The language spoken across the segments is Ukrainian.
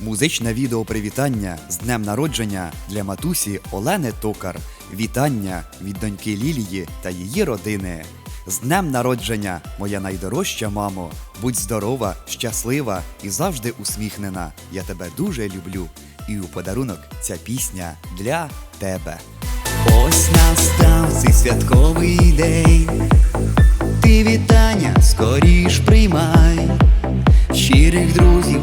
Музичне відео привітання з днем народження для матусі Олени Токар. Вітання від доньки Лілії та її родини. З днем народження, моя найдорожча мамо. Будь здорова, щаслива і завжди усміхнена. Я тебе дуже люблю. І у подарунок ця пісня для тебе. Ось настав цей святковий день. Ти вітання скоріш приймай, щирих друзів,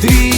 Твій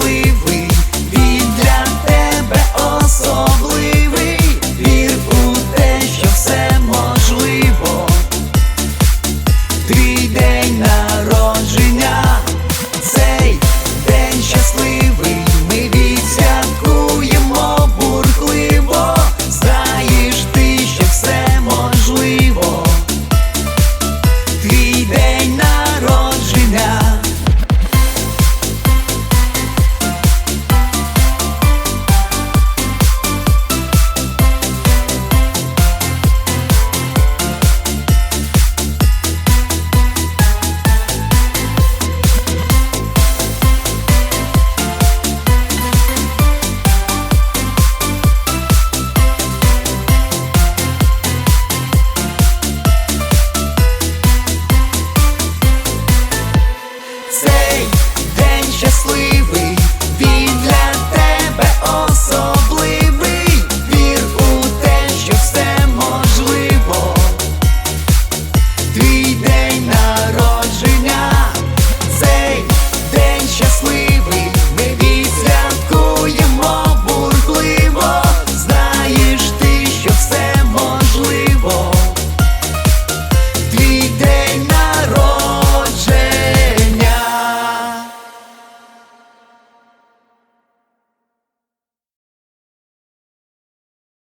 sleep.